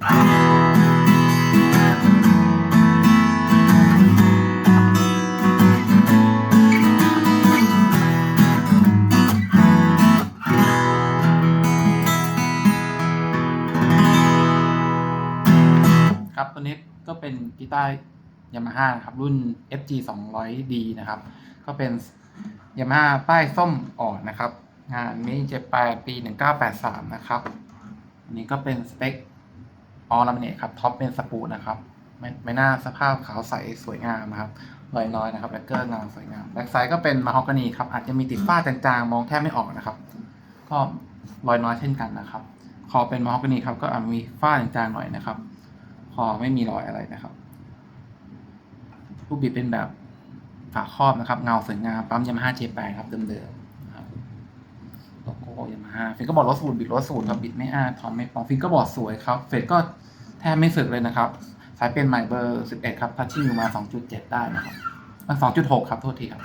ครับตัวนี้ก็เป็นกีตาร์ยามาฮ่านะครับ รุ่น FG 200D นะครับ ก็เป็นยามาฮ่าป้ายส้มอ่อนนะครับ งานนี้จะแปลปี 1983 นะครับ อันนี้ก็เป็นสเปค ออลลามิเนตครับท็อปเป็นสปูนะครับไม่ไม่น่าสภาพขาวใสสวยงามนะครับรอยน้อยนะครับแบ็คเกอร์งามสวยงามแบ็คไซด์ก็เป็นมาฮอกกานีครับอาจจะมีติดฝ้าจางๆ มองแทบไม่ออกนะครับ ก็รอยน้อยเช่นกันนะครับ คอเป็นมาฮอกกานีครับก็อาจมีฝ้าจางๆหน่อยนะครับ คอไม่มีรอยอะไรนะครับลูกบิดเป็นแบบฝาครอบนะครับ เงาสวยงามปั๊มยามาฮ่าเจแปครับเดิมๆนะครับโลโก้ยามาฮ่าฟิงก็บอร์ดศูนย์บิดลดศูนย์ครับบิดไม่อ้าทอมไม่ปองฟิงก็บอร์ดสวยครับเฟดก็แทบไม่สึกเลยนะครับ สายเป็นใหม่เบอร์ 11 ครับทัชชิ่งอยู่มา 2.7 ได้นะครับอะ2.6 ครับ โทษทีครับ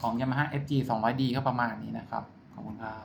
ของ Yamaha FG 200D ก็ประมาณนี้นะครับ ขอบคุณครับ